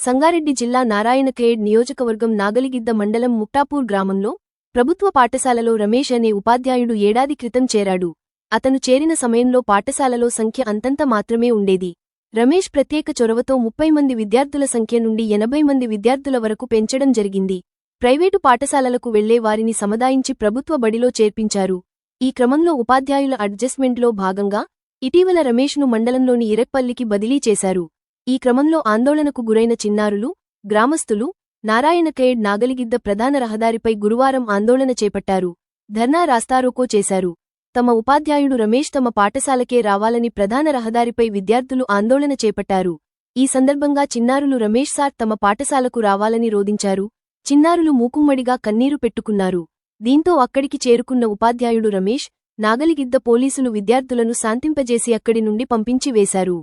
సంగారెడ్డి జిల్లా నారాయణఖేడ్ నియోజకవర్గం నాగలిగిద్ద మండలం ముక్టాపూర్ గ్రామంలో ప్రభుత్వ పాఠశాలలో రమేష్ అనే ఉపాధ్యాయుడు ఏడాది క్రితం చేరాడు. అతను చేరిన సమయంలో పాఠశాలలో సంఖ్య అంతంత మాత్రమే ఉండేది. రమేష్ ప్రత్యేక చొరవతో ముప్పై మంది విద్యార్థుల సంఖ్య నుండి ఎనభై మంది విద్యార్థుల వరకు పెంచడం జరిగింది. ప్రైవేటు పాఠశాలలకు వెళ్ళే వారిని సముదాయించి ప్రభుత్వ బడిలో చేర్పించారు. ఈ క్రమంలో ఉపాధ్యాయుల అడ్జస్ట్మెంట్లో భాగంగా ఇటీవల రమేష్ను మండలంలోని ఇరక్పల్లికి బదిలీ చేశారు. ఈ క్రమంలో ఆందోళనకు గురైన చిన్నారులు గ్రామస్తులు నారాయణఖేడ్ నాగలిగిద్ద ప్రధాన రహదారిపై గురువారం ఆందోళన చేపట్టారు. ధర్నా రాస్తారోకో చేశారు. తమ ఉపాధ్యాయుడు రమేష్ తమ పాఠశాలకే రావాలని ప్రధాన రహదారిపై విద్యార్థులు ఆందోళన చేపట్టారు. ఈ సందర్భంగా చిన్నారులు రమేష్ సార్ తమ పాఠశాలకు రావాలని రోధించారు. చిన్నారులు మూకుమ్మడిగా కన్నీరు పెట్టుకున్నారు. దీంతో అక్కడికి చేరుకున్న ఉపాధ్యాయుడు రమేష్ నాగలిగిద్ద పోలీసులు విద్యార్థులను శాంతింపజేసి అక్కడి నుండి పంపించివేశారు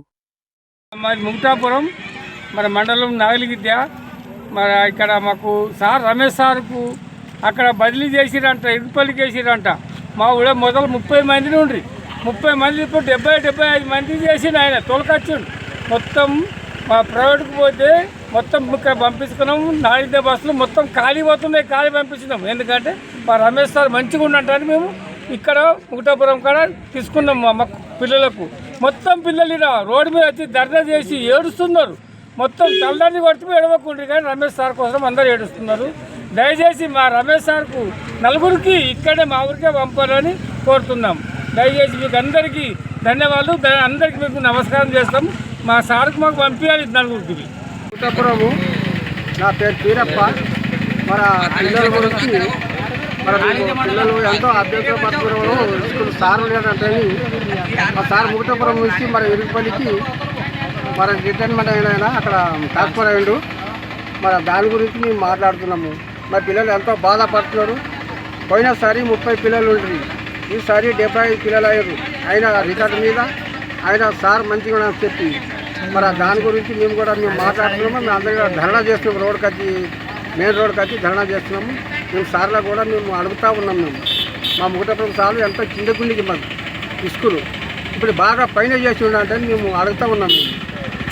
మరి మాది మరి మండలం నాగలిగిద్య మరి ఇక్కడ మాకు సార్ రమేష్ సార్కు అక్కడ బదిలీ చేసిరంట ఇరుపల్లికి వేసిరంట మా ఊళ్ళో మొదలు ముప్పై మంది నుండి ముప్పై మంది ఇప్పుడు డెబ్బై డెబ్బై ఐదు మంది చేసిన ఆయన తోలకొచ్చిండు. మొత్తం మా ప్రైవేట్కి పోతే మొత్తం ఇక్కడ పంపించుకున్నాం నాలుగు బస్సులు మొత్తం ఖాళీ పోతున్నాయి ఖాళీ పంపించినాం ఎందుకంటే మా రమేష్ సార్ మంచిగా ఉన్నట్టని మేము ఇక్కడ ముకుటాపురం కాడ తీసుకున్నాం మా మా పిల్లలకు. మొత్తం పిల్లలు రోడ్డు మీద వచ్చి ధర్నా చేసి ఏడుస్తున్నారు. మొత్తం తల్లని కొట్టి ఏడవకుండా కానీ రమేష్ సార్ కోసం అందరూ ఏడుస్తున్నారు. దయచేసి మా రమేష్ సార్కు నలుగురికి ఇక్కడే మా ఊరికే పంపాలని కోరుతున్నాం. దయచేసి మీకు అందరికీ ధన్యవాదాలు. అందరికీ మీకు నమస్కారం చేస్తాం. మా సార్కు మాకు పంపించాలి నలుగురికి. నా పేరు పీరప్ప మన పిల్లల గురించి పిల్లలు ఎంతో అభ్యర్థుల పట్టుకున్నాము స్కూల్ సార్ లేదంటే మా సార్ ముకుటపురం నుంచి మన ఇరుపల్లికి మన రిటైర్మెంట్ అయిన అక్కడ ట్రాన్స్ఫర్ అయ్యిండు మన దాని గురించి మేము మాట్లాడుతున్నాము. మా పిల్లలు ఎంతో బాధపడుతున్నారు. పోయినసారి ముప్పై పిల్లలు ఉంటుంది ఈసారి డెబ్బై పిల్లలు అయ్యారు. ఆయన రికార్డు మీద ఆయన సార్ మంచిగా ఉన్నాడని చెప్పి. మరి దాని గురించి మేము కూడా మేము మాట్లాడుతున్నాము. మేము అందరికీ ధర్నా చేస్తున్నాం రోడ్కి వచ్చి మెయిన్ రోడ్కి వచ్చి ధర్నా చేస్తున్నాము. మేము సార్లో కూడా మేము అడుగుతూ ఉన్నాం మేము. మా ముగటపురం సార్లు ఎంతో కింద గుండికి మాకు స్కూల్ ఇప్పుడు బాగా పైన చేసి ఉండంటే మేము అడుగుతూ ఉన్నాం మేము.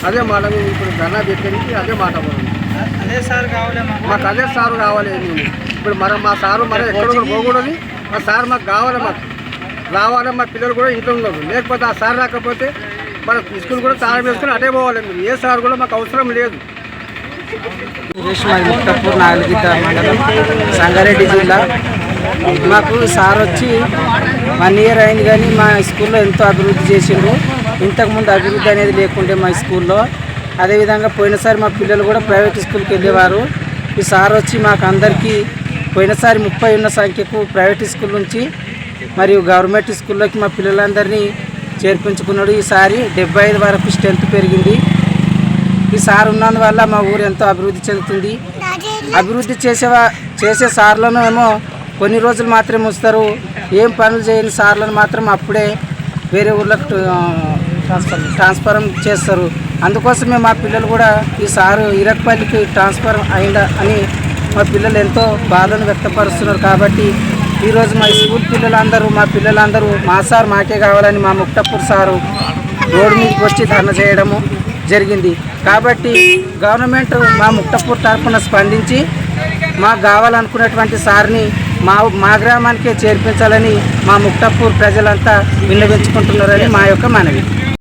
అదే మాట మేము ఇప్పుడు ధర్నా పెట్టడానికి అదే మాట పోతున్నాం అదే సార్ కావాలి మాకు. అదే సారు కావాలి మేము. ఇప్పుడు మరి మా సారు మరి ఎక్కడ కూడా పోకూడదు. మా సార్ మాకు కావాలి మాకు. రావాలి మా పిల్లలు కూడా ఇంట్లో ఉన్నారు. లేకపోతే ఆ సార్ రాకపోతే మన స్కూల్ కూడా తాళం వేసుకుని అటే పోవాలి. మేము ఏ సార్ కూడా మాకు అవసరం లేదు. సురేష్ మాది ముక్తపూర్ నాగలిగిత మండలం సంగారెడ్డి జిల్లా. మాకు సార్ వచ్చి వన్ ఇయర్ అయింది కానీ మా స్కూల్లో ఎంతో అభివృద్ధి చేసిండ్రు. ఇంతకుముందు అభివృద్ధి అనేది లేకుండే మా స్కూల్లో. అదేవిధంగా పోయినసారి మా పిల్లలు కూడా ప్రైవేట్ స్కూల్కి వెళ్ళేవారు. ఈ సార్ వచ్చి మాకు అందరికీ పోయినసారి ముప్పై ఉన్న సంఖ్యకు ప్రైవేట్ స్కూల్ నుంచి మరియు గవర్నమెంట్ స్కూల్లోకి మా పిల్లలందరినీ చేర్పించుకున్నాడు. ఈసారి డెబ్బై ఐదు వరకు స్ట్రెంత్ పెరిగింది. ఈ సార్ ఉన్నందువల్ల మా ఊరు ఎంతో అభివృద్ధి చెందుతుంది. అభివృద్ధి చేసేవా చేసే సార్లను ఏమో కొన్ని రోజులు మాత్రమే ఉంచుతారు. ఏం పనులు చేయని సార్లను మాత్రం అప్పుడే వేరే ఊర్లకు ట్రాన్స్ఫర్ ట్రాన్స్ఫర్ చేస్తారు. అందుకోసమే మా పిల్లలు కూడా ఈ సారు ఇరక్పల్లికి ట్రాన్స్ఫర్ అయిందా అని మా పిల్లలు ఎంతో బాధను వ్యక్తపరుస్తున్నారు కాబట్టి ఈరోజు మా స్కూల్ పిల్లలందరూ మా పిల్లలందరూ మా సార్ మాకే కావాలని మా ముక్తపూర్ సారు రోడ్డు మీదకి వచ్చి ధర్నా చేయడము జరిగింది. కాబట్టి గవర్నమెంట్ మా ముక్తపూర్ తరఫున స్పందించి మాకు కావాలనుకున్నటువంటి సార్ని మా మా గ్రామానికే చేర్పించాలని మా ముక్తపూర్ ప్రజలంతా విన్నవించుకుంటున్నారని మా యొక్క మనవి.